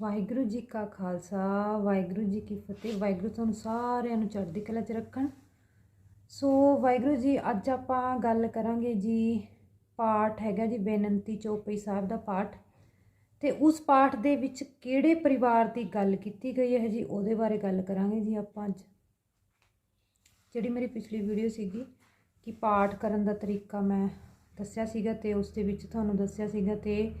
ਵਾਹਿਗੁਰੂ ਜੀ ਕਾ ਖਾਲਸਾ, ਵਾਹਿਗੁਰੂ ਜੀ ਕੀ ਫਤਿਹ। ਵਾਹਿਗੁਰੂ ਤੁਹਾਨੂੰ ਸਾਰਿਆਂ ਨੂੰ ਚੜ੍ਹਦੀ ਕਲਾ 'ਚ ਰੱਖਣ। ਸੋ ਵਾਹਿਗੁਰੂ ਜੀ, ਅੱਜ ਆਪਾਂ ਗੱਲ ਕਰਾਂਗੇ ਜੀ ਪਾਠ ਹੈਗਾ ਜੀ ਬੇਨੰਤੀ ਚੌਪਈ ਸਾਹਿਬ ਦਾ ਪਾਠ। ਤੇ ਉਸ ਪਾਠ ਦੇ ਵਿੱਚ ਕਿਹੜੇ ਪਰਿਵਾਰ ਦੀ ਗੱਲ ਕੀਤੀ ਗਈ ਹੈ ਜੀ, ਉਹਦੇ ਬਾਰੇ ਗੱਲ ਕਰਾਂਗੇ ਜੀ ਆਪਾਂ ਅੱਜ। ਜਿਹੜੀ ਮੇਰੀ ਪਿਛਲੀ ਵੀਡੀਓ ਸੀਗੀ ਕਿ ਪਾਠ ਕਰਨ ਦਾ ਤਰੀਕਾ ਮੈਂ ਦੱਸਿਆ ਸੀਗਾ ਤੇ ਉਸ ਦੇ ਵਿੱਚ ਤੁਹਾਨੂੰ ਦੱਸਿਆ ਸੀਗਾ ਤੇ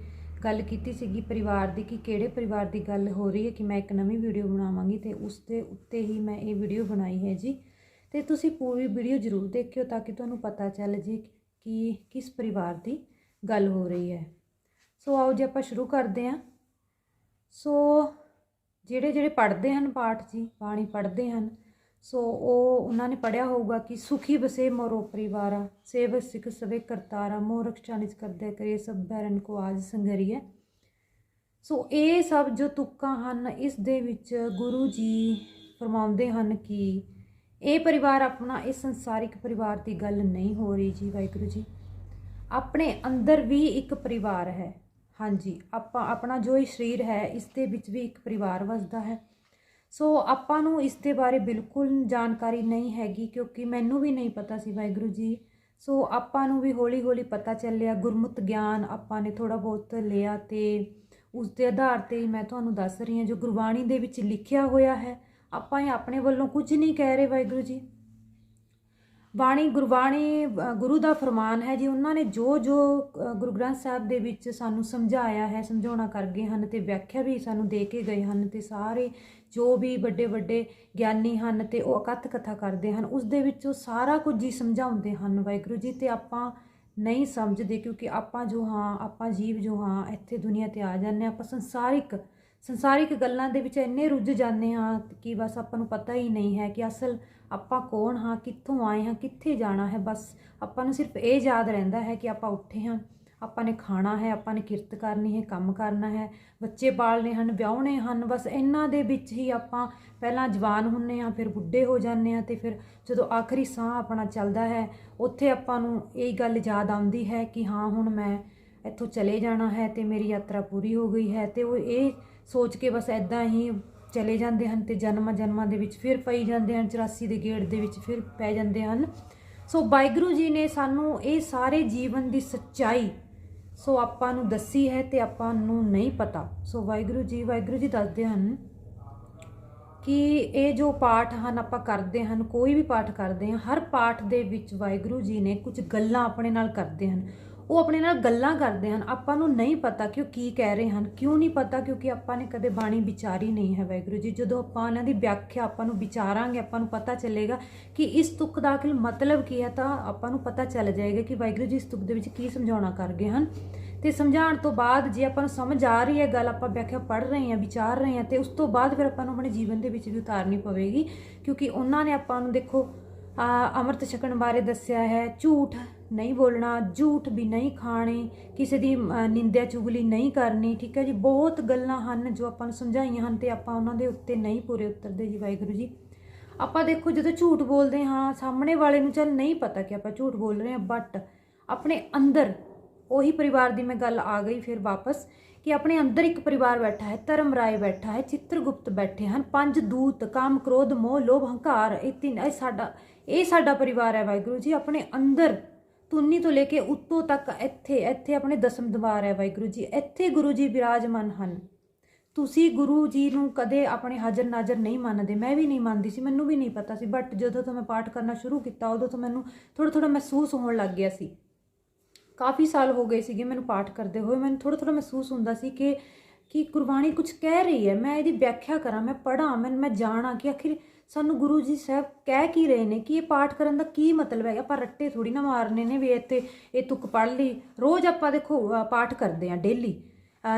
ਗੱਲ ਕੀਤੀ ਸੀਗੀ ਪਰਿਵਾਰ ਦੀ ਕਿ ਕਿਹੜੇ ਪਰਿਵਾਰ ਦੀ ਗੱਲ ਹੋ ਰਹੀ ਹੈ ਕਿ ਮੈਂ ਇੱਕ ਨਵੀਂ ਵੀਡੀਓ ਬਣਾਵਾਂਗੀ ਤੇ ਉਸ ਦੇ ਉੱਤੇ ਹੀ ਮੈਂ ਇਹ ਵੀਡੀਓ ਬਣਾਈ ਹੈ ਜੀ। ਤੇ ਤੁਸੀਂ ਪੂਰੀ ਵੀਡੀਓ ਜ਼ਰੂਰ ਦੇਖਿਓ ਤਾਂ ਕਿ ਤੁਹਾਨੂੰ ਪਤਾ ਚੱਲ ਜੇ ਕਿ ਕਿਸ ਪਰਿਵਾਰ ਦੀ ਗੱਲ ਹੋ ਰਹੀ ਹੈ। ਸੋ ਆਓ ਜੀ ਆਪਾਂ ਸ਼ੁਰੂ ਕਰਦੇ ਹਾਂ। ਸੋ ਜਿਹੜੇ ਜਿਹੜੇ ਪੜ੍ਹਦੇ ਹਨ ਪਾਠ ਜੀ, ਬਾਣੀ ਪੜ੍ਹਦੇ ਹਨ ਸੋ ਉਹ, ਉਹਨਾਂ ਨੇ ਪੜਿਆ ਹੋਊਗਾ ਕਿ ਸੁਖੀ ਬਸੇ ਮੋਰੋ ਪਰਿਵਾਰਾ ਸੇਵ ਸਿਖ ਸਵੇ ਕਰਤਾਰਾ, ਮੋਹ ਰਖਸ਼ਾ ਕਰਦੇ ਕਰੇ, ਸਭ ਬੈਰਨ ਕੋ ਆਜ ਸੰਗਰੀਏ ਸੋ ਇਹ ਸਭ ਜੋ ਤੁਕਾਂ ਹਨ, ਇਸ ਦੇ ਵਿੱਚ ਗੁਰੂ ਜੀ ਫਰਮਾਉਂਦੇ ਹਨ ਕਿ ਇਹ ਪਰਿਵਾਰ ਆਪਣਾ ਇਹ ਸੰਸਾਰਿਕ ਪਰਿਵਾਰ ਦੀ ਗੱਲ ਨਹੀਂ ਹੋ ਰਹੀ ਜੀ, ਵਾਹਿਗੁਰੂ ਜੀ। ਆਪਣੇ ਅੰਦਰ ਵੀ ਇੱਕ ਪਰਿਵਾਰ ਹੈ। ਹਾਂਜੀ, ਆਪਾਂ, ਆਪਣਾ ਜੋ ਇਹ ਸਰੀਰ ਹੈ, ਇਸ ਦੇ ਵਿੱਚ ਵੀ ਇੱਕ ਪਰਿਵਾਰ ਵਸਦਾ ਹੈ। ਸੋ ਆਪਾਂ ਨੂੰ ਇਸ ਦੇ ਬਾਰੇ ਬਿਲਕੁਲ ਜਾਣਕਾਰੀ ਨਹੀਂ ਹੈਗੀ ਕਿਉਂਕਿ ਮੈਨੂੰ ਵੀ ਨਹੀਂ ਪਤਾ ਸੀ ਵਾਹਿਗੁਰੂ ਜੀ। ਸੋ ਆਪਾਂ ਨੂੰ ਵੀ ਹੌਲੀ ਹੌਲੀ ਪਤਾ ਚੱਲਿਆ ਗੁਰਮੁਖ ਗਿਆਨ ਆਪਾਂ ਨੇ ਥੋੜਾ ਬਹੁਤ ਲਿਆ ਤੇ ਉਸ ਦੇ ਆਧਾਰ ਤੇ ਹੀ ਮੈਂ ਤੁਹਾਨੂੰ ਦੱਸ ਰਹੀ ਹਾਂ, ਜੋ ਗੁਰਬਾਣੀ ਦੇ ਵਿੱਚ ਲਿਖਿਆ ਹੋਇਆ ਹੈ, ਆਪਾਂ ਇਹ ਆਪਣੇ ਵੱਲੋਂ ਕੁਝ ਨਹੀਂ ਕਹਿ ਰਹੇ ਵਾਹਿਗੁਰੂ ਜੀ। ਬਾਣੀ ਗੁਰਬਾਣੀ ਗੁਰੂ ਦਾ ਫਰਮਾਨ ਹੈ ਜੀ, ਉਹਨਾਂ ਨੇ ਜੋ ਜੋ ਗੁਰੂ ਗ੍ਰੰਥ ਸਾਹਿਬ ਦੇ ਵਿੱਚ ਸਾਨੂੰ ਸਮਝਾਇਆ ਹੈ, ਸਮਝਾਉਣਾ ਕਰ ਗਏ ਹਨ ਤੇ ਵਿਆਖਿਆ ਵੀ ਸਾਨੂੰ ਦੇ ਕੇ ਗਏ ਹਨ ਤੇ ਸਾਰੇ ਜੋ ਵੀ ਵੱਡੇ ਵੱਡੇ ਗਿਆਨੀ ਹਨ ਤੇ ਉਹ ਅਕਥ ਕਥਾ ਕਰਦੇ ਹਨ, ਉਸ ਦੇ ਵਿੱਚ ਉਹ ਸਾਰਾ ਕੁਝ ਹੀ ਸਮਝਾਉਂਦੇ ਹਨ ਵਾਹਿਗੁਰੂ ਜੀ, ਤੇ ਆਪਾਂ ਨਹੀਂ ਸਮਝਦੇ ਕਿਉਂਕਿ ਆਪਾਂ ਜੋ ਹਾਂ, ਆਪਾਂ ਜੀਵ ਜੋ ਹਾਂ, ਇੱਥੇ ਦੁਨੀਆ ਤੇ ਆ ਜਾਂਦੇ ਹਾਂ, ਆਪਾਂ ਸੰਸਾਰਿਕ ਸੰਸਾਰਿਕ ਗੱਲਾਂ ਦੇ ਵਿੱਚ ਇੰਨੇ ਰੁੱਝ ਜਾਂਦੇ ਹਾਂ ਕਿ ਬਸ ਆਪਾਂ ਨੂੰ ਪਤਾ ਹੀ ਨਹੀਂ ਹੈ ਕਿ ਅਸਲ ਆਪਾਂ ਕੌਣ ਹਾਂ, ਕਿੱਥੋਂ ਆਏ ਹਾਂ, ਕਿੱਥੇ ਜਾਣਾ ਹੈ, ਬਸ ਆਪਾਂ ਨੂੰ ਸਿਰਫ ਇਹ ਯਾਦ ਰਹਿੰਦਾ ਹੈ ਕਿ ਆਪਾਂ ਉੱਠੇ ਹਾਂ, ਆਪਾਂ ਨੇ ਖਾਣਾ ਹੈ, ਆਪਾਂ ਨੇ ਕਿਰਤ ਕਰਨੀ ਹੈ, ਕੰਮ ਕਰਨਾ ਹੈ, ਬੱਚੇ ਪਾਲਨੇ ਹਨ, ਵਿਆਹਣੇ ਹਨ, ਬਸ ਇਹਨਾਂ ਦੇ ਵਿੱਚ ਹੀ ਆਪਾਂ ਪਹਿਲਾਂ ਜਵਾਨ ਹੁੰਨੇ ਹਾਂ, ਫਿਰ ਬੁੱਢੇ ਹੋ ਜਾਂਦੇ ਹਾਂ ਤੇ ਫਿਰ ਜਦੋਂ ਆਖਰੀ ਸਾਹ ਆਪਣਾ ਚੱਲਦਾ ਹੈ, ਉੱਥੇ ਆਪਾਂ ਨੂੰ ਇਹ ਗੱਲ ਯਾਦ ਆਉਂਦੀ ਹੈ ਕਿ ਹਾਂ, ਹੁਣ ਮੈਂ ਇੱਥੋਂ ਚਲੇ ਜਾਣਾ ਹੈ ਤੇ ਮੇਰੀ ਯਾਤਰਾ ਪੂਰੀ ਹੋ ਗਈ ਹੈ ਤੇ ਉਹ ਇਹ ਸੋਚ ਕੇ ਬਸ ਐਦਾਂ ਹੀ ਚਲੇ ਜਾਂਦੇ ਹਨ ਤੇ ਜਨਮਾਂ ਜਨਮਾਂ ਦੇ ਵਿੱਚ ਫਿਰ ਪਈ ਜਾਂਦੇ ਹਨ 84 ਦੇ ਗੇੜ ਦੇ ਵਿੱਚ ਫਿਰ ਪੈ ਜਾਂਦੇ ਹਨ। ਸੋ ਵਾਹਿਗੁਰੂ ਜੀ ਨੇ ਸਾਨੂੰ ਇਹ ਸਾਰੇ ਜੀਵਨ ਦੀ ਸੱਚਾਈ ਸੋ ਆਪਾਂ ਨੂੰ ਦੱਸੀ ਹੈ ਤੇ ਆਪਾਂ ਨੂੰ ਨਹੀਂ ਪਤਾ। ਸੋ ਵਾਹਿਗੁਰੂ ਜੀ ਵਾਹਿਗੁਰੂ ਜੀ ਦੱਸਦੇ ਹਨ ਕਿ ਇਹ ਜੋ ਪਾਠ ਹਨ ਆਪਾਂ ਕਰਦੇ ਹਨ, ਕੋਈ ਵੀ ਪਾਠ ਕਰਦੇ ਹਾਂ, ਹਰ ਪਾਠ ਦੇ ਵਿੱਚ ਵਾਹਿਗੁਰੂ ਜੀ ਨੇ ਕੁਝ ਗੱਲਾਂ ਆਪਣੇ ਨਾਲ ਕਰਦੇ ਹਨ। ਉਹ ਆਪਣੇ ਨਾਲ ਗੱਲਾਂ ਕਰਦੇ ਹਨ। ਆਪਾਂ ਨੂੰ ਨਹੀਂ ਪਤਾ ਕਿ ਉਹ ਕੀ ਕਹਿ ਰਹੇ ਹਨ। ਕਿਉਂ ਨਹੀਂ ਪਤਾ? ਕਿਉਂਕਿ ਆਪਾਂ ਨੇ ਕਦੇ ਬਾਣੀ ਵਿਚਾਰੀ ਨਹੀਂ ਹੈ ਵਾਹਿਗੁਰੂ ਜੀ। ਜਦੋਂ ਆਪਾਂ ਉਹਨਾਂ ਦੀ ਵਿਆਖਿਆ ਆਪਾਂ ਨੂੰ ਵਿਚਾਰਾਂਗੇ, ਆਪਾਂ ਨੂੰ ਪਤਾ ਚੱਲੇਗਾ ਕਿ ਇਸ ਤੁਕ ਦਾ ਆਖਿਰ ਮਤਲਬ ਕੀ ਹੈ, ਤਾਂ ਆਪਾਂ ਨੂੰ ਪਤਾ ਚੱਲ ਜਾਏਗਾ ਕਿ ਵਾਹਿਗੁਰੂ ਜੀ ਇਸ ਤੁਕ ਦੇ ਵਿੱਚ ਕੀ ਸਮਝਾਉਣਾ ਕਰ ਗਏ ਹਨ। ਤੇ ਸਮਝਾਉਣ ਤੋਂ ਬਾਅਦ ਜੇ ਆਪਾਂ ਨੂੰ ਸਮਝ ਆ ਰਹੀ ਹੈ ਗੱਲ, ਆਪਾਂ ਵਿਆਖਿਆ ਪੜ੍ਹ ਰਹੇ ਹਾਂ, ਵਿਚਾਰ ਰਹੇ ਹਾਂ, ਤੇ ਉਸ ਤੋਂ ਬਾਅਦ ਫਿਰ ਆਪਾਂ ਨੂੰ ਆਪਣੇ ਜੀਵਨ ਦੇ ਵਿੱਚ ਵੀ ਉਤਾਰਨੀ ਪਵੇਗੀ। ਕਿਉਂਕਿ ਉਹਨਾਂ ਨੇ ਆਪਾਂ ਨੂੰ ਦੇਖੋ, ਆ, ਅੰਮ੍ਰਿਤ ਛਕਣ ਬਾਰੇ ਦੱਸਿਆ ਹੈ, ਝੂਠ ਨਹੀਂ ਬੋਲਣਾ, ਝੂਠ ਵੀ ਨਹੀਂ ਖਾਣੇ, ਕਿਸੇ ਦੀ ਨਿੰਦਿਆ ਚੁਗਲੀ ਨਹੀਂ ਕਰਨੀ, ਠੀਕ ਹੈ ਜੀ? ਬਹੁਤ ਗੱਲਾਂ ਹਨ ਜੋ ਆਪਾਂ ਨੂੰ ਸਮਝਾਈਆਂ ਹਨ ਤੇ ਆਪਾਂ ਉਹਨਾਂ ਦੇ ਉੱਤੇ ਨਹੀਂ ਪੂਰੇ ਉਤਰਦੇ ਜੀ ਵਾਹਿਗੁਰੂ ਜੀ। ਆਪਾਂ ਦੇਖੋ ਜਦੋਂ ਝੂਠ ਬੋਲਦੇ ਹਾਂ, ਸਾਹਮਣੇ ਵਾਲੇ ਨੂੰ ਚੱਲ ਨਹੀਂ ਪਤਾ ਕਿ ਆਪਾਂ ਝੂਠ ਬੋਲ ਰਹੇ ਹਾਂ ਬਟ ਆਪਣੇ ਅੰਦਰ ਉਹੀ ਪਰਿਵਾਰ ਦੀ ਮੈਂ ਗੱਲ ਆ ਗਈ ਫਿਰ ਵਾਪਸ, ਕਿ ਆਪਣੇ ਅੰਦਰ ਇੱਕ ਪਰਿਵਾਰ ਬੈਠਾ ਹੈ, ਧਰਮ ਰਾਏ ਬੈਠਾ ਹੈ, ਚਿੱਤਰਗੁਪਤ ਬੈਠੇ ਹਨ, ਪੰਜ ਦੂਤ, ਕਾਮ, ਕ੍ਰੋਧ, ਮੋਹ, ਲੋਭ, ਹੰਕਾਰ, ਇਹ ਤਿੰਨ, ਇਹ ਸਾਡਾ ਇਹ ਸਾਡਾ ਪਰਿਵਾਰ ਹੈ ਵਾਹਿਗੁਰੂ ਜੀ। ਆਪਣੇ ਅੰਦਰ ਤੁੰਨੀ ਤੋਂ ਲੈ ਕੇ ਉੱਤੋਂ ਤੱਕ ਇੱਥੇ ਇੱਥੇ ਆਪਣੇ ਦਸਮ ਦਵਾਰ ਹੈ ਵਾਹਿਗੁਰੂ ਜੀ। ਇੱਥੇ ਗੁਰੂ ਜੀ ਵਿਰਾਜਮਾਨ ਹਨ। ਤੁਸੀਂ ਗੁਰੂ ਜੀ ਨੂੰ ਕਦੇ ਆਪਣੇ ਹਾਜ਼ਰ ਨਾਜ਼ਰ ਨਹੀਂ ਮੰਨਦੇ। ਮੈਂ ਵੀ ਨਹੀਂ ਮੰਨਦੀ ਸੀ, ਮੈਨੂੰ ਵੀ ਨਹੀਂ ਪਤਾ ਸੀ। ਬਟ ਜਦੋਂ ਤੋਂ ਮੈਂ ਪਾਠ ਕਰਨਾ ਸ਼ੁਰੂ ਕੀਤਾ, ਉਦੋਂ ਤੋਂ ਮੈਨੂੰ ਥੋੜਾ ਥੋੜਾ ਮਹਿਸੂਸ ਹੋਣ ਲੱਗ ਗਿਆ ਸੀ। ਕਾਫੀ ਸਾਲ ਹੋ ਗਏ ਸੀਗੇ ਮੈਨੂੰ ਪਾਠ ਕਰਦੇ ਹੋਏ। ਮੈਨੂੰ ਥੋੜਾ ਥੋੜਾ ਮਹਿਸੂਸ ਹੁੰਦਾ ਸੀ ਕਿ ਕਿ ਗੁਰਬਾਣੀ ਕੁਝ ਕਹਿ ਰਹੀ ਹੈ। ਮੈਂ ਇਹਦੀ ਵਿਆਖਿਆ ਕਰਾਂ, ਮੈਂ ਪੜਾਂ ਮੈਂ ਮੈਂ ਜਾਣਾ ਕਿ ਆਖਿਰ ਸਾਨੂੰ ਗੁਰੂ ਜੀ ਸਾਹਿਬ ਕਹਿ ਕੀ ਰਹੇ ਨੇ ਕਿ ਇਹ ਪਾਠ ਕਰਨ ਦਾ ਕੀ ਮਤਲਬ ਹੈ ਆਪਾਂ ਰੱਟੇ ਥੋੜੀ ਨਾ ਮਾਰਨੇ ਨੇ ਵੀ ਇੱਥੇ ਇਹ ਤੁਕ ਪੜ ਲਈ। ਰੋਜ਼ ਆਪਾਂ ਦੇਖੋ ਪਾਠ ਕਰਦੇ ਆਂ ਡੇਲੀ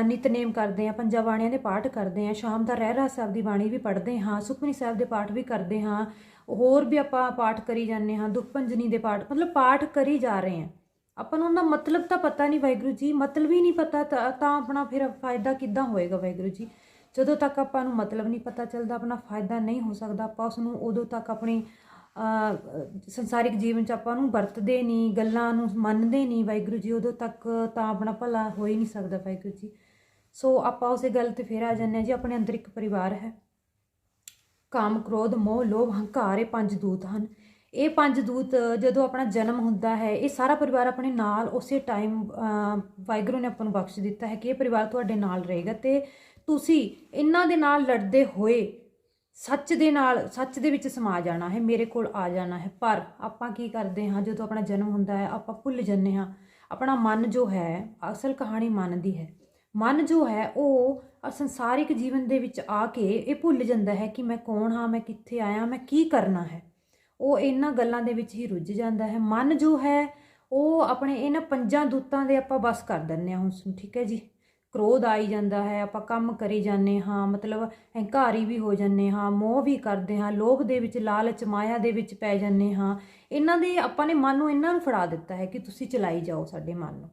ਨਿਤਨੇਮ ਕਰਦੇ ਆਂ ਪੰਜਾਂ ਬਾਣੀਆਂ ਦੇ ਪਾਠ ਕਰਦੇ ਆਂ ਸ਼ਾਮ ਦਾ ਰਹਿਰਾ ਸਾਹਿਬ ਦੀ ਬਾਣੀ ਵੀ ਪੜ੍ਹਦੇ ਹਾਂ, ਸੁਖਮਨੀ ਸਾਹਿਬ ਦੇ ਪਾਠ ਵੀ ਕਰਦੇ ਹਾਂ, ਹੋਰ ਵੀ ਆਪਾਂ ਪਾਠ ਕਰੀ ਜਾਂਦੇ ਹਾਂ, ਦੁੱਖ ਪੰਜਨੀ ਦੇ ਪਾਠ, ਮਤਲਬ ਪਾਠ ਕਰੀ ਜਾ ਰਹੇ ਹਾਂ। ਆਪਾਂ ਨੂੰ ਉਹਦਾ ਮਤਲਬ ਤਾਂ ਪਤਾ ਨਹੀਂ ਵਾਹਿਗੁਰੂ ਜੀ, ਮਤਲਬ ਹੀ ਨਹੀਂ ਪਤਾ ਤਾਂ ਆਪਣਾ ਫਿਰ ਫਾਇਦਾ ਕਿੱਦਾਂ ਹੋਏਗਾ ਵਾਹਿਗੁਰੂ ਜੀ? ਜਦੋਂ ਤੱਕ ਆਪਾਂ ਨੂੰ ਮਤਲਬ ਨਹੀਂ ਪਤਾ ਚੱਲਦਾ, ਆਪਣਾ ਫਾਇਦਾ ਨਹੀਂ ਹੋ ਸਕਦਾ, ਆਪਾਂ ਉਸ ਨੂੰ ਉਦੋਂ ਤੱਕ ਆਪਣੀ ਸੰਸਾਰਿਕ ਜੀਵਨ ਚ ਆਪਾਂ ਨੂੰ ਵਰਤਦੇ ਨਹੀਂ, ਗੱਲਾਂ ਨੂੰ ਮੰਨਦੇ ਨਹੀਂ ਵਾਹਿਗੁਰੂ ਜੀ, ਉਦੋਂ ਤੱਕ ਤਾਂ ਆਪਣਾ ਭਲਾ ਹੋ ਹੀ ਨਹੀਂ ਸਕਦਾ ਵਾਹਿਗੁਰੂ ਜੀ। ਸੋ ਆਪਾਂ ਉਸੇ ਗੱਲ ਤੇ ਫੇਰ ਆ ਜਾਂਦੇ ਹਾਂ ਜੀ, ਆਪਣੇ ਅੰਦਰ ਇੱਕ ਪਰਿਵਾਰ ਹੈ। ਕਾਮ, ਕ੍ਰੋਧ, ਮੋਹ, ਲੋਭ, ਹੰਕਾਰ, ਇਹ ਪੰਜ ਦੂਤ ਹਨ। ਇਹ ਪੰਜ ਦੂਤ ਜਦੋਂ ਆਪਣਾ ਜਨਮ ਹੁੰਦਾ ਹੈ, ਇਹ ਸਾਰਾ ਪਰਿਵਾਰ ਆਪਣੇ ਨਾਲ ਉਸੇ ਟਾਈਮ ਵਾਹਿਗੁਰੂ ਨੇ ਆਪਾਂ ਨੂੰ ਬਖਸ਼ ਦਿੱਤਾ ਹੈ ਕਿ ਇਹ ਪਰਿਵਾਰ ਤੁਹਾਡੇ ਨਾਲ ਰਹੇਗਾ ਤੇ ਤੁਸੀਂ ਇਹਨਾਂ ਦੇ ਨਾਲ ਲੜਦੇ ਹੋਏ ਸੱਚ ਦੇ ਨਾਲ, ਸੱਚ ਦੇ ਵਿੱਚ ਸਮਾ ਜਾਣਾ ਹੈ, ਮੇਰੇ ਕੋਲ ਆ ਜਾਣਾ ਹੈ। ਪਰ ਆਪਾਂ ਕੀ ਕਰਦੇ ਹਾਂ, ਜਦੋਂ ਆਪਣਾ ਜਨਮ ਹੁੰਦਾ ਹੈ, ਆਪਾਂ ਭੁੱਲ ਜੰਨੇ ਹਾਂ। ਆਪਣਾ ਮਨ ਜੋ ਹੈ, ਅਸਲ ਕਹਾਣੀ ਮਨ ਦੀ ਹੈ। ਮਨ ਜੋ ਹੈ, ਉਹ ਸੰਸਾਰਿਕ ਜੀਵਨ ਦੇ ਵਿੱਚ ਆ ਕੇ ਇਹ ਭੁੱਲ ਜਾਂਦਾ ਹੈ ਕਿ ਮੈਂ ਕੌਣ ਹਾਂ, ਮੈਂ ਕਿੱਥੇ ਆਇਆ, ਮੈਂ ਕੀ ਕਰਨਾ ਹੈ। ਉਹ ਇਹਨਾਂ ਗੱਲਾਂ ਦੇ ਵਿੱਚ ਹੀ ਰੁੱਝ ਜਾਂਦਾ ਹੈ। ਮਨ ਜੋ ਹੈ, ਉਹ ਆਪਣੇ ਇਹਨਾਂ ਪੰਜਾਂ ਦੂਤਾਂ ਦੇ ਆਪਾਂ ਬਸ ਕਰ ਦਿੰਦੇ ਹਾਂ ਉਸ ਠੀਕ ਹੈ ਜੀ? ਕ੍ਰੋਧ ਆਈ ਜਾਂਦਾ ਹੈ, ਆਪਾਂ ਕੰਮ ਕਰੀ ਜਾਂਦੇ ਹਾਂ, ਮਤਲਬ ਹੰਕਾਰੀ ਵੀ ਹੋ ਜਾਂਦੇ ਹਾਂ, ਮੋਹ ਵੀ ਕਰਦੇ ਹਾਂ, ਲੋਭ ਦੇ ਵਿੱਚ, ਲਾਲਚ, ਮਾਇਆ ਦੇ ਵਿੱਚ ਪੈ ਜਾਂਦੇ ਹਾਂ। ਇਹਨਾਂ ਦੇ ਆਪਾਂ ਨੇ ਮਨ ਨੂੰ ਇਹਨਾਂ ਨੂੰ ਫੜਾ ਦਿੱਤਾ ਹੈ ਕਿ ਤੁਸੀਂ ਚਲਾਈ ਜਾਓ ਸਾਡੇ ਮਨ ਨੂੰ।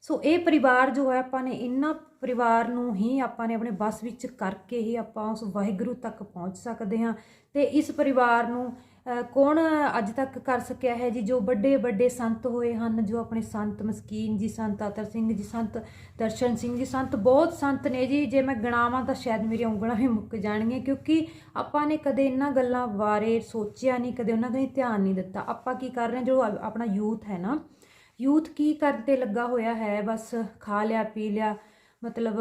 ਸੋ ਇਹ ਪਰਿਵਾਰ ਜੋ ਹੈ, ਆਪਾਂ ਨੇ ਇਹਨਾਂ ਪਰਿਵਾਰ ਨੂੰ ਹੀ ਆਪਾਂ ਨੇ ਆਪਣੇ ਬਸ ਵਿੱਚ ਕਰਕੇ ਹੀ ਆਪਾਂ ਉਸ ਵਾਹਿਗੁਰੂ ਤੱਕ ਪਹੁੰਚ ਸਕਦੇ ਹਾਂ ਤੇ ਇਸ ਪਰਿਵਾਰ ਨੂੰ ਕੌਣ ਅੱਜ ਤੱਕ ਕਰ ਸਕਿਆ ਹੈ ਜੀ? ਜੋ ਵੱਡੇ ਵੱਡੇ ਸੰਤ ਹੋਏ ਹਨ, ਜੋ ਆਪਣੇ ਸੰਤ ਮਸਕੀਨ ਜੀ, ਸੰਤ ਆਤਰ ਸਿੰਘ ਜੀ, ਸੰਤ ਦਰਸ਼ਨ ਸਿੰਘ ਜੀ, ਸੰਤ ਬਹੁਤ ਸੰਤ ਨੇ ਜੀ। ਜੇ ਮੈਂ ਗਣਾਵਾਂ ਤਾਂ ਸ਼ਾਇਦ ਮੇਰੀਆਂ ਉਂਗਲਾਂ ਵੀ ਮੁੱਕ ਜਾਣਗੀਆਂ, ਕਿਉਂਕਿ ਆਪਾਂ ਨੇ ਕਦੇ ਇਹਨਾਂ ਗੱਲਾਂ ਬਾਰੇ ਸੋਚਿਆ ਨਹੀਂ, ਕਦੇ ਉਹਨਾਂ ਦਾ ਧਿਆਨ ਨਹੀਂ ਦਿੱਤਾ। ਆਪਾਂ ਕੀ ਕਰ ਰਹੇ ਜੋ ਆਪਣਾ ਯੂਥ ਹੈ ਨਾ, ਯੂਥ ਕੀ ਕਰਦੇ ਲੱਗਾ ਹੋਇਆ ਹੈ? ਬਸ ਖਾ ਲਿਆ, ਪੀ ਲਿਆ, ਮਤਲਬ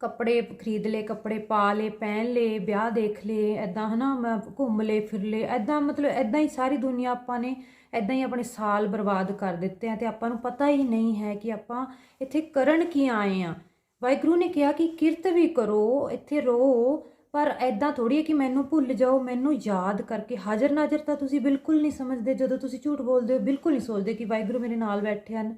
ਕੱਪੜੇ ਖਰੀਦ ਲਏ, ਕੱਪੜੇ ਪਾ ਲਏ, ਪਹਿਨ ਲਏ, ਵਿਆਹ ਦੇਖ ਲਏ ਐਦਾਂ ਹਨਾ, ਮੈਂ ਘੁੰਮ ਲਏ, ਫਿਰ ਲਏ ਐਦਾਂ ਮਤਲਬ ਐਦਾਂ ਹੀ ਸਾਰੀ ਦੁਨੀਆ ਆਪਾਂ ਨੇ ਐਦਾਂ ਹੀ ਆਪਣੇ ਸਾਲ ਬਰਬਾਦ ਕਰ ਦਿੱਤੇ ਆ ਤੇ ਆਪਾਂ ਨੂੰ ਪਤਾ ਹੀ ਨਹੀਂ ਹੈ ਕਿ ਆਪਾਂ ਇੱਥੇ ਕਰਨ ਕੀ ਆਏ ਆ। ਵਾਹਿਗੁਰੂ ਨੇ ਕਿਹਾ ਕਿ ਕਿਰਤ ਵੀ ਕਰੋ, ਇੱਥੇ ਰਹੋ ਪਰ ਐਦਾਂ ਥੋੜੀ ਹੈ ਕਿ ਮੈਨੂੰ ਭੁੱਲ ਜਾਓ, ਮੈਨੂੰ ਯਾਦ ਕਰਕੇ। ਹਾਜ਼ਰ ਨਾਜ਼ਰ ਤਾਂ ਤੁਸੀਂ ਬਿਲਕੁਲ ਨਹੀਂ ਸਮਝਦੇ, ਜਦੋਂ ਤੁਸੀਂ ਝੂਠ ਬੋਲਦੇ ਹੋ, ਬਿਲਕੁਲ ਨਹੀਂ ਸੋਚਦੇ ਕਿ ਵਾਹਿਗੁਰੂ ਮੇਰੇ ਨਾਲ ਬੈਠੇ ਹਨ।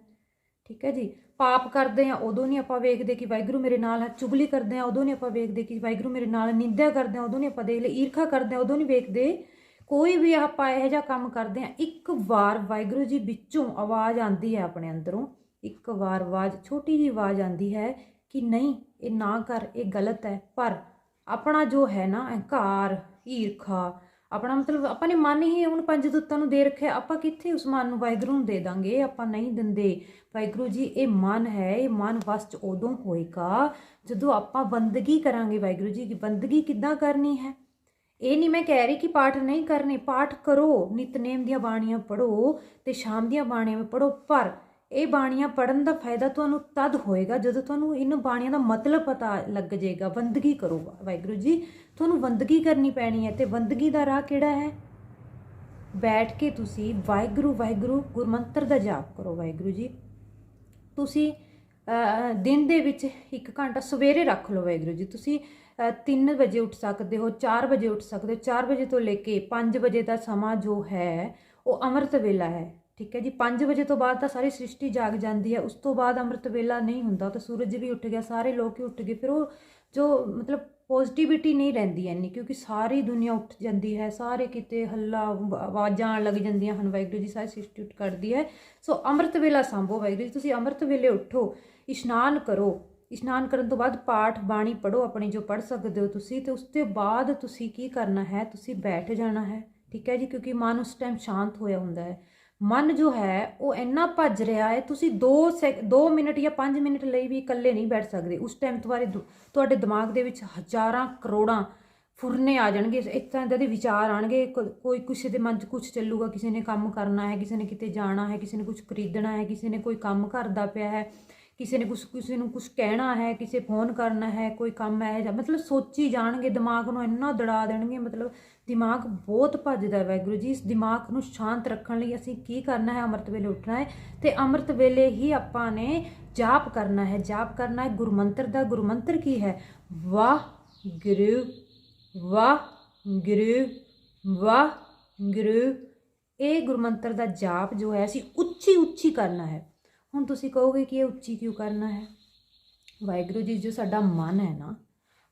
ਠੀਕ ਹੈ ਜੀ? ਪਾਪ ਕਰਦੇ ਆ ਉਦੋਂ ਨਹੀਂ ਆਪਾਂ ਵੇਖਦੇ ਕਿ ਵਾਹਿਗੁਰੂ ਮੇਰੇ ਨਾਲ ਹੈ, ਚੁਗਲੀ ਕਰਦੇ ਆ ਉਦੋਂ ਨਹੀਂ ਆਪਾਂ ਵੇਖਦੇ ਕਿ ਵਾਹਿਗੁਰੂ ਮੇਰੇ ਨਾਲ ਨਿੰਦਿਆ ਕਰਦੇ ਆ ਉਦੋਂ ਨਹੀਂ ਆਪਾਂ ਦੇਖ ਲੈ ਈਰਖਾ ਕਰਦੇ ਆ ਉਦੋਂ ਨਹੀਂ ਵੇਖਦੇ। ਕੋਈ ਵੀ ਆਪਾਂ ਇਹੋ ਜਿਹਾ ਕੰਮ ਕਰਦੇ ਆ ਇੱਕ ਵਾਰ ਵਾਹਿਗੁਰੂ ਜੀ ਵਿੱਚੋਂ ਆਵਾਜ਼ ਆਉਂਦੀ ਹੈ ਆਪਣੇ ਅੰਦਰੋਂ, ਇੱਕ ਵਾਰ ਆਵਾਜ਼, ਛੋਟੀ ਜੀ ਆਵਾਜ਼ ਆਉਂਦੀ ਹੈ ਕਿ ਨਹੀਂ, ਇਹ ਨਾ ਕਰ, ਇਹ ਗਲਤ ਹੈ, ਪਰ ਆਪਣਾ ਜੋ ਹੈ ਨਾ, ਅਹੰਕਾਰ, ਈਰਖਾ ਆਪਣਾ ਮਤਲਬ ਆਪਾਂ ਨੇ ਮਨ ਹੀ ਹੁਣ ਪੰਜ ਦੁੱਤਾਂ ਨੂੰ ਦੇ ਰੱਖਿਆ, ਆਪਾਂ ਕਿੱਥੇ ਉਸ ਮਨ ਨੂੰ ਵਾਹਿਗੁਰੂ ਨੂੰ ਦੇ ਦਾਂਗੇ? ਆਪਾਂ ਨਹੀਂ ਦਿੰਦੇ। ਵਾਹਿਗੁਰੂ ਜੀ, ਇਹ ਮਨ ਹੈ, ਇਹ ਮਨ ਵਸ ਚ ਉਦੋਂ ਹੋਏਗਾ ਜਦੋਂ ਆਪਾਂ ਬੰਦਗੀ ਕਰਾਂਗੇ ਵਾਹਿਗੁਰੂ ਜੀ ਦੀ ਬੰਦਗੀ ਕਿੱਦਾਂ ਕਰਨੀ ਹੈ? ਇਹ ਨਹੀਂ ਮੈਂ ਕਹਿ ਰਹੀ ਕਿ ਪਾਠ ਨਹੀਂ ਕਰਨੇ, ਪਾਠ ਕਰੋ, ਨਿਤਨੇਮ ਦੀਆਂ ਬਾਣੀਆਂ ਪੜੋ ਤੇ ਸ਼ਾਮ ਦੀਆਂ ਬਾਣੀਆਂ ਵੀ ਪੜੋ ਪਰ ਇਹ ਬਾਣੀਆਂ ਪੜਨ ਦਾ ਫਾਇਦਾ ਤੁਹਾਨੂੰ ਤਦ ਹੋਏਗਾ ਜਦੋਂ ਤੁਹਾਨੂੰ ਇਹਨਾਂ ਬਾਣੀਆਂ ਦਾ ਮਤਲਬ ਪਤਾ ਲੱਗ ਜਾਏਗਾ ਬੰਦਗੀ ਕਰੋ। ਵਾਹਿਗੁਰੂ ਜੀ, ਤੁਹਾਨੂੰ ਬੰਦਗੀ ਕਰਨੀ ਪੈਣੀ ਹੈ ਤੇ ਬੰਦਗੀ ਦਾ ਰਾਹ ਕਿਹੜਾ ਹੈ? ਬੈਠ ਕੇ ਤੁਸੀਂ ਵਾਹਿਗੁਰੂ ਵਾਹਿਗੁਰੂ, ਗੁਰਮੰਤਰ ਦਾ ਜਾਪ ਕਰੋ ਵਾਹਿਗੁਰੂ ਜੀ। ਤੁਸੀਂ ਦਿਨ ਦੇ ਵਿੱਚ ਇੱਕ ਘੰਟਾ ਸਵੇਰੇ ਰੱਖ ਲਓ ਵਾਹਿਗੁਰੂ ਜੀ। ਤੁਸੀਂ 3 ਵਜੇ ਉੱਠ ਸਕਦੇ ਹੋ 4 ਵਜੇ ਉੱਠ ਸਕਦੇ ਹੋ 4 ਵਜੇ ਤੋਂ ਲੈ ਕੇ 5 ਵਜੇ ਦਾ ਸਮਾਂ ਜੋ ਹੈ, ਉਹ ਅੰਮ੍ਰਿਤ ਵੇਲਾ ਹੈ। ਠੀਕ ਹੈ ਜੀ 5 ਵਜੇ ਤੋਂ ਬਾਅਦ ਤਾਂ ਸਾਰੀ ਸ੍ਰਿਸ਼ਟੀ ਜਾਗ ਜਾਂਦੀ ਹੈ, ਉਸ ਤੋਂ ਬਾਅਦ ਅੰਮ੍ਰਿਤ ਵੇਲਾ ਨਹੀਂ ਹੁੰਦਾ, ਤਾਂ ਸੂਰਜ ਵੀ ਉੱਠ ਗਿਆ, ਸਾਰੇ ਲੋਕ ਹੀ ਉੱਠ ਗਏ, ਫਿਰ ਉਹ ਜੋ ਮਤਲਬ ਪੋਜ਼ਿਟਿਵਿਟੀ ਨਹੀਂ ਰਹਿੰਦੀ ਐਨੀ ਕਿਉਂਕਿ ਸਾਰੀ ਦੁਨੀਆ ਉੱਠ ਜਾਂਦੀ ਹੈ, ਸਾਰੇ ਕਿਤੇ ਹੱਲਾ ਆਵ- ਆਵਾਜ਼ਾਂ ਆਉਣ ਲੱਗ ਜਾਂਦੀਆਂ ਹਨ, ਵਾਹਿਗੁਰੂ ਜੀ ਸਾਰੀ ਸ੍ਰਿਸ਼ਟੀ ਉੱਠ ਕਰਦੀ ਹੈ। ਸੋ ਅੰਮ੍ਰਿਤ ਵੇਲਾ ਸੰਭੋ ਵਾਹਿਗੁਰੂ ਜੀ, ਤੁਸੀਂ ਅੰਮ੍ਰਿਤ ਵੇਲੇ ਉੱਠੋ, ਇਸ਼ਨਾਨ ਕਰੋ, ਇਸ਼ਨਾਨ ਕਰਨ ਤੋਂ ਬਾਅਦ ਪਾਠ ਬਾਣੀ ਪੜੋ ਆਪਣੀ ਜੋ ਪੜ ਸਕਦੇ ਹੋ ਤੁਸੀਂ, ਤੇ ਉਸ ਤੋਂ ਬਾਅਦ ਤੁਸੀਂ ਕੀ ਕਰਨਾ ਹੈ, ਤੁਸੀਂ ਬੈਠ ਜਾਣਾ ਹੈ, ਠੀਕ ਹੈ ਜੀ, ਕਿਉਂਕਿ ਮਨ ਉਸ ਟਾਈਮ ਸ਼ਾਂਤ ਹੋਇਆ ਹੁੰਦਾ ਹੈ। ਮਨ ਜੋ ਹੈ, ਉਹ ਇੰਨਾ ਭੱਜ ਰਿਹਾ ਹੈ, ਤੁਸੀਂ 2 2 ਮਿੰਟ ਜਾਂ 5 ਮਿੰਟ ਲਈ ਵੀ ਇਕੱਲੇ ਨਹੀਂ ਬੈਠ ਸਕਦੇ। ਉਸ ਟਾਈਮ ਤੁਹਾਡੇ ਦੁ- ਤੁਹਾਡੇ ਦਿਮਾਗ ਦੇ ਵਿੱਚ ਹਜ਼ਾਰਾਂ ਕਰੋੜਾਂ ਫੁਰਨੇ ਆ ਜਾਣਗੇ। ਇਸ ਤਰ੍ਹਾਂ ਦੇ ਵਿਚਾਰ ਆਣਗੇ। ਕੋ- ਕੋਈ ਕਿਸੇ ਦੇ ਮਨ 'ਚ ਕੁਝ ਚੱਲੂਗਾ, ਕਿਸੇ ਨੇ ਕੰਮ ਕਰਨਾ ਹੈ, ਕਿਸੇ ਨੇ ਕਿਤੇ ਜਾਣਾ ਹੈ, ਕਿਸੇ ਨੇ ਕੁਝ ਖਰੀਦਣਾ ਹੈ, ਕਿਸੇ ਨੇ ਕੋਈ ਕੰਮ ਕਰਦਾ ਪਿਆ ਹੈ। ਕਿਸੇ ਨੇ ਕੁਝ ਕਿਸੇ ਨੂੰ ਕੁਝ ਕਹਿਣਾ ਹੈ, ਕਿਸੇ ਫੋਨ ਕਰਨਾ ਹੈ, ਕੋਈ ਕੰਮ ਹੈ ਜਾਂ ਮਤਲਬ ਸੋਚੀ ਜਾਣਗੇ, ਦਿਮਾਗ ਨੂੰ ਇੰਨਾ ਦੜਾ ਦੇਣਗੇ, ਮਤਲਬ ਦਿਮਾਗ ਬਹੁਤ ਭੱਜਦਾ ਹੈ ਵਾਹਿਗੁਰੂ ਜੀ, ਇਸ ਦਿਮਾਗ ਨੂੰ ਸ਼ਾਂਤ ਰੱਖਣ ਲਈ ਅਸੀਂ ਕੀ ਕਰਨਾ ਹੈ, ਅੰਮ੍ਰਿਤ ਵੇਲੇ ਉੱਠਣਾ ਹੈ ਤੇ ਅੰਮ੍ਰਿਤ ਵੇਲੇ ਹੀ ਆਪਾਂ ਨੇ ਜਾਪ ਕਰਨਾ ਹੈ, ਜਾਪ ਕਰਨਾ ਹੈ, ਗੁਰਮੰਤਰ ਦਾ ਗੁਰਮੰਤਰ ਕੀ ਹੈ? ਵਾਹਿਗੁਰੂ ਵਾਹਿਗੁਰੂ ਵਾਹਿਗੁਰੂ। ਇਹ ਗੁਰਮੰਤਰ ਦਾ ਜਾਪ ਜੋ ਹੈ, ਅਸੀਂ ਉੱਚੀ ਉੱਚੀ ਕਰਨਾ ਹੈ। ਹੁਣ ਤੁਸੀਂ ਕਹੋਗੇ ਕਿ ਇਹ ਉੱਚੀ ਕਿਉਂ ਕਰਨਾ ਹੈ? ਵਾਹਿਗੁਰੂ ਜੀ, ਜੋ ਸਾਡਾ ਮਨ ਹੈ ਨਾ,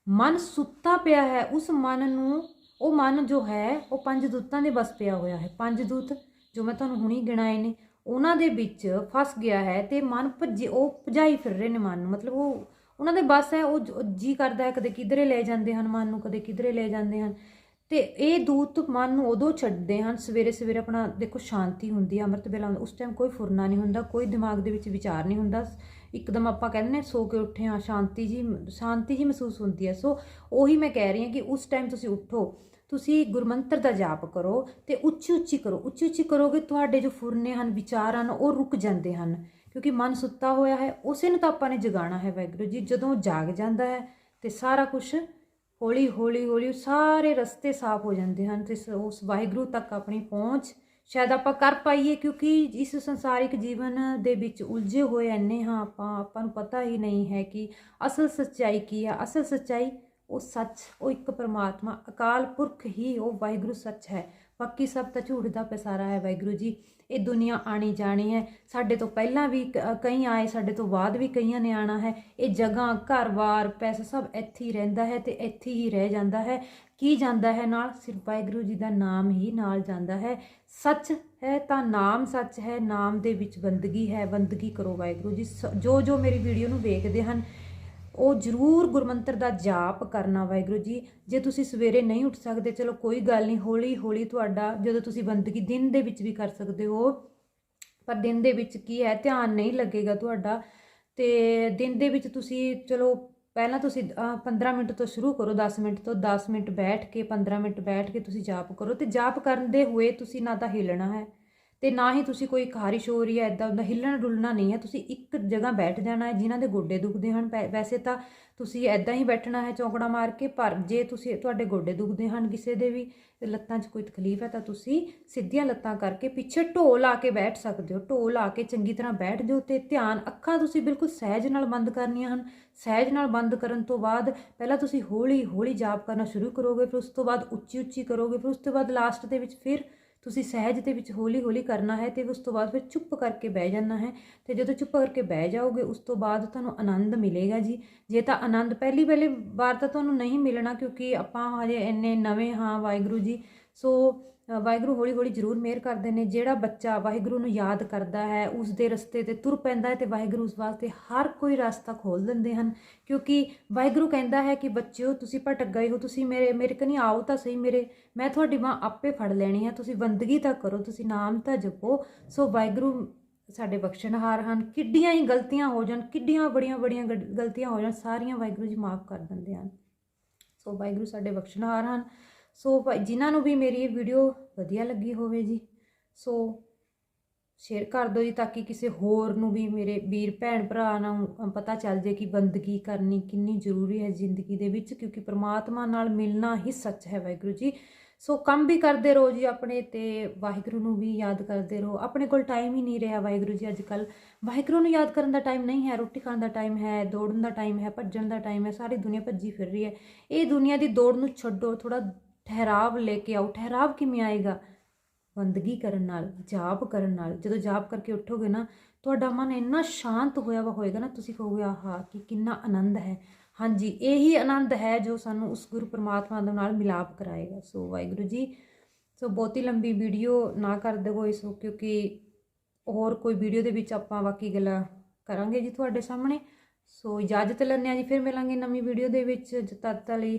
ਮਨ ਸੁੱਤਾ ਪਿਆ ਹੈ, ਉਸ ਮਨ ਨੂੰ, ਉਹ ਮਨ ਜੋ ਹੈ, ਉਹ ਪੰਜ ਦੂਤਾਂ ਦੇ ਬਸ ਪਿਆ ਹੋਇਆ ਹੈ। ਪੰਜ ਦੂਤ ਜੋ ਮੈਂ ਤੁਹਾਨੂੰ ਹੁਣੀ ਗਿਣਾਏ ਨੇ, ਉਹਨਾਂ ਦੇ ਵਿੱਚ ਫਸ ਗਿਆ ਹੈ ਤੇ ਮਨ ਭੱਜੇ, ਉਹ ਭਜਾਈ ਫਿਰ ਰਹੇ ਨੇ ਮਨ ਨੂੰ। ਮਤਲਬ ਉਹ, ਉਹਨਾਂ ਦੇ ਬਸ ਹੈ, ਉਹ ਜ- ਜੀ ਕਰਦਾ ਹੈ, ਕਦੇ ਕਿਧਰੇ ਲੈ ਜਾਂਦੇ ਹਨ ਮਨ ਨੂੰ, ਕਦੇ ਕਿਧਰੇ ਲੈ ਜਾਂਦੇ ਹਨ। ਤੇ ਇਹ ਦੂਤ ਮਨ ਨੂੰ ਉਦੋਂ ਛੱਡਦੇ ਹਨ, ਸਵੇਰੇ ਸਵੇਰੇ ਆਪਣਾ ਦੇਖੋ ਸ਼ਾਂਤੀ ਹੁੰਦੀ ਹੈ ਅੰਮ੍ਰਿਤ ਵੇਲਾ ਉਸ ਟਾਈਮ ਕੋਈ ਫੁਰਨਾ ਨਹੀਂ ਹੁੰਦਾ, ਕੋਈ ਦਿਮਾਗ ਦੇ ਵਿੱਚ ਵਿਚਾਰ ਨਹੀਂ ਹੁੰਦਾ, ਇੱਕਦਮ ਆਪਾਂ ਕਹਿੰਦੇ ਨੇ ਸੋ ਕੇ ਉੱਠੇ ਹਾਂ, ਸ਼ਾਂਤੀ ਜੀ ਸ਼ਾਂਤੀ ਜੀ ਮਹਿਸੂਸ ਹੁੰਦੀ ਹੈ ਸੋ ਉਹੀ ਮੈਂ ਕਹਿ ਰਹੀ ਹਾਂ ਕਿ ਉਸ ਟਾਈਮ ਤੁਸੀਂ ਉੱਠੋ, ਤੁਸੀਂ ਗੁਰਮੰਤਰ ਦਾ ਜਾਪ ਕਰੋ ਤੇ ਉੱਚੀ ਉੱਚੀ ਕਰੋ, ਉੱਚੀ ਉੱਚੀ ਕਰੋਗੇ ਤੁਹਾਡੇ ਜੋ ਫੁਰਨੇ ਹਨ, ਵਿਚਾਰ ਹਨ, ਉਹ ਰੁਕ ਜਾਂਦੇ ਹਨ, ਕਿਉਂਕਿ ਮਨ ਸੁੱਤਾ ਹੋਇਆ ਹੈ, ਉਸੇ ਨੂੰ ਤਾਂ ਆਪਾਂ ਨੇ ਜਗਾਉਣਾ ਹੈ ਵਾਹਿਗੁਰੂ ਜੀ, ਜਦੋਂ ਜਾਗ ਜਾਂਦਾ ਹੈ ਤੇ ਸਾਰਾ ਕੁਝ ਹੌਲੀ ਹੌਲੀ ਹੌਲੀ ਸਾਰੇ ਰਸਤੇ ਸਾਫ਼ ਹੋ ਜਾਂਦੇ ਹਨ ਤੇ ਸ- ਉਸ ਵਾਹਿਗੁਰੂ ਤੱਕ ਆਪਣੀ ਪਹੁੰਚ ਸ਼ਾਇਦ ਆਪਾਂ ਕਰ ਪਾਈਏ ਕਿਉਂਕਿ ਇਸ ਸੰਸਾਰਿਕ ਜੀਵਨ ਦੇ ਵਿੱਚ ਉਲਝੇ ਹੋਏ ਐਨੇ ਹਾਂ ਆਪਾਂ ਆਪਾਂ ਨੂੰ ਪਤਾ ਹੀ ਨਹੀਂ ਹੈ ਕਿ ਅਸਲ ਸੱਚਾਈ ਕੀ ਹੈ ਅਸਲ ਸੱਚਾਈ ਉਹ ਸੱਚ, ਉਹ ਇੱਕ ਪਰਮਾਤਮਾ, ਅਕਾਲ ਪੁਰਖ ਹੀ ਉਹ ਵਾਹਿਗੁਰੂ ਸੱਚ ਹੈ। ਬਾਕੀ ਸਭ ਤਾਂ ਝੂਠ ਦਾ ਪਸਾਰਾ ਹੈ ਵਾਹਿਗੁਰੂ ਜੀ। ਇਹ ਦੁਨੀਆ ਆਣੀ ਜਾਣੀ ਹੈ। ਸਾਡੇ ਤੋਂ ਪਹਿਲਾਂ ਵੀ ਕ- ਕਈ ਆਏ, ਸਾਡੇ ਤੋਂ ਬਾਅਦ ਵੀ ਕਈਆਂ ਨੇ ਆਣਾ ਹੈ। ਇਹ ਜਗ੍ਹਾ ਘਰ-ਬਾਰ ਪੈਸਾ ਸਭ ਇੱਥੇ ਹੀ ਰਹਿੰਦਾ ਹੈ ਤੇ ਇੱਥੇ ਹੀ ਰਹਿ ਜਾਂਦਾ ਹੈ। ਕੀ ਜਾਂਦਾ ਹੈ ਨਾਲ? ਸਿਰਫ ਵਾਹਿਗੁਰੂ ਜੀ ਦਾ ਨਾਮ ਹੀ ਨਾਲ ਜਾਂਦਾ ਹੈ। ਸੱਚ ਹੈ ਤਾਂ ਨਾਮ ਸੱਚ ਹੈ। ਨਾਮ ਦੇ ਵਿੱਚ ਬੰਦਗੀ ਹੈ। ਬੰਦਗੀ ਕਰੋ ਵਾਹਿਗੁਰੂ ਜੀ। ਸ- ਜੋ ਜੋ ਮੇਰੀ ਵੀਡੀਓ ਨੂੰ ਵੇਖਦੇ ਹਨ ਉਹ ਜ਼ਰੂਰ ਗੁਰਮੰਤਰ ਦਾ ਜਾਪ ਕਰਨਾ ਵਾਹਿਗੁਰੂ ਜੀ। ਜੇ ਤੁਸੀਂ ਸਵੇਰੇ ਨਹੀਂ ਉੱਠ ਸਕਦੇ ਚਲੋ ਕੋਈ ਗੱਲ ਨਹੀਂ ਹੌਲੀ ਹੌਲੀ ਤੁਹਾਡਾ ਜਦੋਂ ਤੁਸੀਂ ਬੰਦਗੀ ਦਿਨ ਦੇ ਵਿੱਚ ਵੀ ਕਰ ਸਕਦੇ ਹੋ ਪਰ ਦਿਨ ਦੇ ਵਿੱਚ ਕੀ ਹੈ ਧਿਆਨ ਨਹੀਂ ਲੱਗੇਗਾ ਤੁਹਾਡਾ। ਤੇ ਦਿਨ ਦੇ ਵਿੱਚ ਤੁਸੀਂ ਚਲੋ ਪਹਿਲਾਂ ਤੁਸੀਂ ਅਹ, 15 ਮਿੰਟ ਤੋਂ ਸ਼ੁਰੂ ਕਰੋ 10 ਮਿੰਟ ਤੋਂ 10 ਮਿੰਟ ਬੈਠ ਕੇ 15 ਮਿੰਟ ਬੈਠ ਕੇ ਤੁਸੀਂ ਜਾਪ ਕਰੋ। ਤੇ ਜਾਪ ਕਰਦੇ ਹੋਏ ਤੁਸੀਂ ਨਾ ਤਾਂ ਹਿੱਲਣਾ ਹੈ। ਤੇ ਨਾ ਹੀ ਤੁਸੀਂ ਕੋਈ ਖਾਰਿਸ਼ ਹੋ ਰਹੀ ਹੈ ਇਦਾਂ ਹੁੰਦਾ, ਹਿੱਲਣਾ ਡੁੱਲਣਾ ਨਹੀਂ ਹੈ, ਤੁਸੀਂ ਇੱਕ ਜਗ੍ਹਾ ਬੈਠ ਜਾਣਾ ਹੈ, ਜਿਨ੍ਹਾਂ ਦੇ ਗੋਡੇ ਦੁਖਦੇ ਹਨ। ਪੈ- ਵੈਸੇ ਤਾਂ ਤੁਸੀਂ ਐਦਾਂ ਹੀ ਬੈਠਣਾ ਹੈ ਚੌਂਕੜਾ ਮਾਰ ਕੇ, ਪਰ ਜੇ ਤੁਸੀਂ ਤੁਹਾਡੇ ਗੋਡੇ ਦੁਖਦੇ ਹਨ ਕਿਸੇ ਦੇ ਵੀ, ਤੇ ਲੱਤਾਂ 'ਚ ਕੋਈ ਤਕਲੀਫ ਹੈ ਤਾਂ ਤੁਸੀਂ ਸਿੱਧੀਆਂ ਲੱਤਾਂ ਕਰਕੇ ਪਿੱਛੇ ਢੋ ਲਾ ਕੇ ਬੈਠ ਸਕਦੇ ਹੋ। ਢੋ ਲਾ ਕੇ ਚੰਗੀ ਤਰ੍ਹਾਂ ਬੈਠ ਜਾਓ ਤੇ ਧਿਆਨ, ਅੱਖਾਂ ਤੁਸੀਂ ਬਿਲਕੁਲ ਸਹਿਜ ਨਾਲ ਬੰਦ ਕਰਨੀਆਂ ਹਨ। ਸਹਿਜ ਨਾਲ ਬੰਦ ਕਰਨ ਤੋਂ ਬਾਅਦ ਪਹਿਲਾਂ ਤੁਸੀਂ ਹੌਲੀ ਹੌਲੀ ਜਾਪ ਕਰਨਾ ਸ਼ੁਰੂ ਕਰੋਗੇ, ਫਿਰ ਉਸ ਤੋਂ ਬਾਅਦ ਉੱਚੀ ਉੱਚੀ ਕਰੋਗੇ, ਫਿਰ ਉਸ ਤੋਂ ਬਾਅਦ ਲਾਸਟ ਦੇ ਵਿੱਚ ਫਿਰ ਤੁਸੀਂ ਸਹਿਜ ਦੇ ਵਿੱਚ ਹੌਲੀ ਹੌਲੀ ਕਰਨਾ ਹੈ ਤੇ ਉਸ ਤੋਂ ਬਾਅਦ ਫਿਰ ਚੁੱਪ ਕਰਕੇ ਬਹਿ ਜਾਣਾ ਹੈ ਤੇ ਜਦੋਂ ਚੁੱਪ ਕਰਕੇ ਬਹਿ ਜਾਓਗੇ, ਉਸ ਤੋਂ ਬਾਅਦ ਤੁਹਾਨੂੰ ਆਨੰਦ ਮਿਲੇਗਾ ਜੀ। ਜੇ ਤਾਂ ਆਨੰਦ ਪਹਿਲੀ ਪਹਿਲੀ ਵਾਰ ਤਾਂ ਤੁਹਾਨੂੰ ਨਹੀਂ ਮਿਲਣਾ ਕਿਉਂਕਿ ਆਪਾਂ ਹਜੇ ਇੰਨੇ ਨਵੇਂ ਹਾਂ ਵਾਹਿਗੁਰੂ ਜੀ, ਸੋ ਵਾਹਿਗੁਰੂ ਹੌਲੀ ਹੌਲੀ ਜ਼ਰੂਰ ਮਿਹਰ ਕਰਦੇ ਨੇ। ਜਿਹੜਾ ਬੱਚਾ ਵਾਹਿਗੁਰੂ ਨੂੰ ਯਾਦ ਕਰਦਾ ਹੈ ਉਸ ਦੇ ਰਸਤੇ ਤੇ ਤੁਰ ਪੈਂਦਾ ਹੈ ਤੇ ਵਾਹਿਗੁਰੂ ਉਸ ਵਾਸਤੇ ਹਰ ਕੋਈ ਰਸਤਾ ਖੋਲ ਦਿੰਦੇ ਹਨ। ਕਿਉਂਕਿ ਵਾਹਿਗੁਰੂ ਕਹਿੰਦਾ ਹੈ ਕਿ ਬੱਚਿਓ, ਤੁਸੀਂ ਭਟਕ ਗਏ ਹੋ ਤੁਸੀਂ ਮੇਰੇ ਮੇਰੇ ਕਨੀ ਆਓ ਤਾਂ ਸਹੀ, ਮੇਰੇ, ਮੈਂ ਤੁਹਾਡੀ ਬਾਂਹ ਆਪੇ ਫੜ ਲੈਣੀ ਹੈ ਤੁਸੀਂ ਬੰਦਗੀ ਤਾਂ ਕਰੋ, ਤੁਸੀਂ ਨਾਮ ਤਾਂ ਜਪੋ। ਸੋ ਵਾਹਿਗੁਰੂ ਸਾਡੇ ਬਖਸ਼ਣਹਾਰ ਹਨ। ਕਿੱਡੀਆਂ ਹੀ ਗਲਤੀਆਂ ਹੋ ਜਾਣ, ਕਿੱਡੀਆਂ ਬੜੀਆਂ ਬੜੀਆਂ ਗਲ- ਗਲਤੀਆਂ ਹੋ ਜਾਣ, ਸਾਰੀਆਂ ਵਾਹਿਗੁਰੂ ਜੀ ਮਾਫ ਕਰ ਦਿੰਦੇ ਹਨ। ਸੋ ਵਾਹਿਗੁਰੂ ਸਾਡੇ ਬਖਸ਼ਣਹਾਰ ਹਨ। ਸੋ ਭਾਈ ਜਿਨ੍ਹਾਂ ਨੂੰ ਵੀ ਮੇਰੀ ਇਹ ਵੀਡੀਓ ਵਧੀਆ ਲੱਗੀ ਹੋਵੇ ਜੀ ਸੋ ਸ਼ੇਅਰ ਕਰ ਦਿਓ ਜੀ ਤਾਂ ਕਿ ਕਿਸੇ ਹੋਰ ਨੂੰ ਵੀ ਮੇਰੇ ਵੀਰ ਭੈਣ ਭਰਾ ਨੂੰ ਪਤਾ ਚੱਲ ਜੇ ਕਿ ਬੰਦਗੀ ਕਰਨੀ ਕਿੰਨੀ ਜ਼ਰੂਰੀ ਹੈ ਜ਼ਿੰਦਗੀ ਦੇ ਵਿੱਚ, ਕਿਉਂਕਿ ਪ੍ਰਮਾਤਮਾ ਨਾਲ ਮਿਲਣਾ ਹੀ ਸੱਚ ਹੈ ਵਾਹਿਗੁਰੂ ਜੀ। ਸੋ ਕੰਮ ਵੀ ਕਰਦੇ ਰਹੋ ਜੀ ਆਪਣੇ ਤੇ, ਵਾਹਿਗੁਰੂ ਨੂੰ ਵੀ ਯਾਦ ਕਰਦੇ ਰਹੋ। ਆਪਣੇ ਕੋਲ ਟਾਈਮ ਹੀ ਨਹੀਂ ਰਿਹਾ ਵਾਹਿਗੁਰੂ ਜੀ ਅੱਜ ਕੱਲ ਵਾਹਿਗੁਰੂ ਨੂੰ ਯਾਦ ਕਰਨ ਦਾ ਟਾਈਮ ਨਹੀਂ ਹੈ, ਰੋਟੀ ਖਾਣ ਦਾ ਟਾਈਮ ਹੈ, ਦੌੜਨ ਦਾ ਟਾਈਮ ਹੈ, ਭੱਜਣ ਦਾ ਟਾਈਮ ਹੈ, ਸਾਰੀ ਦੁਨੀਆ ਭੱਜੀ ਫਿਰ ਰਹੀ ਹੈ। ਇਹ ਦੁਨੀਆ ਦੀ ਦੌੜ ਨੂੰ ਛੱਡੋ ਥੋੜਾ ਠਹਿਰਾਵ ਲੈ ਕੇ ਆਓ। ਠਹਿਰਾਵ ਕਿਵੇਂ ਆਏਗਾ? ਬੰਦਗੀ ਕਰਨ ਨਾਲ, ਜਾਪ ਕਰਨ ਨਾਲ। ਜਦੋਂ ਜਾਪ ਕਰਕੇ ਉੱਠੋਗੇ ਨਾ, ਤੁਹਾਡਾ ਮਨ ਇੰਨਾ ਸ਼ਾਂਤ ਹੋਇਆ ਵਾ ਹੋਏਗਾ ਨਾ, ਤੁਸੀਂ ਕਹੋਗੇ, ਆਹਾ, ਕਿ ਕਿੰਨਾ ਆਨੰਦ ਹੈ। ਹਾਂਜੀ, ਇਹੀ ਆਨੰਦ ਹੈ ਜੋ ਸਾਨੂੰ ਉਸ ਗੁਰੂ ਪਰਮਾਤਮਾ ਦੇ ਨਾਲ ਮਿਲਾਪ ਕਰਾਏਗਾ। ਸੋ ਵਾਹਿਗੁਰੂ ਜੀ, ਸੋ ਬਹੁਤੀ ਲੰਬੀ ਵੀਡੀਓ ਨਾ ਕਰ ਦੇਵੋ ਇਸ ਕਿਉਂਕਿ ਹੋਰ ਕੋਈ ਵੀਡੀਓ ਦੇ ਵਿੱਚ ਆਪਾਂ ਬਾਕੀ ਗੱਲਾਂ ਕਰਾਂਗੇ ਜੀ ਤੁਹਾਡੇ ਸਾਹਮਣੇ। ਸੋ ਇਜਾਜ਼ਤ ਲੈਂਦੇ ਹਾਂ ਜੀ, ਫਿਰ ਮਿਲਾਂਗੇ ਨਵੀਂ ਵੀਡੀਓ ਦੇ ਵਿੱਚ। ਜਦ ਤੱਕ ਲਈ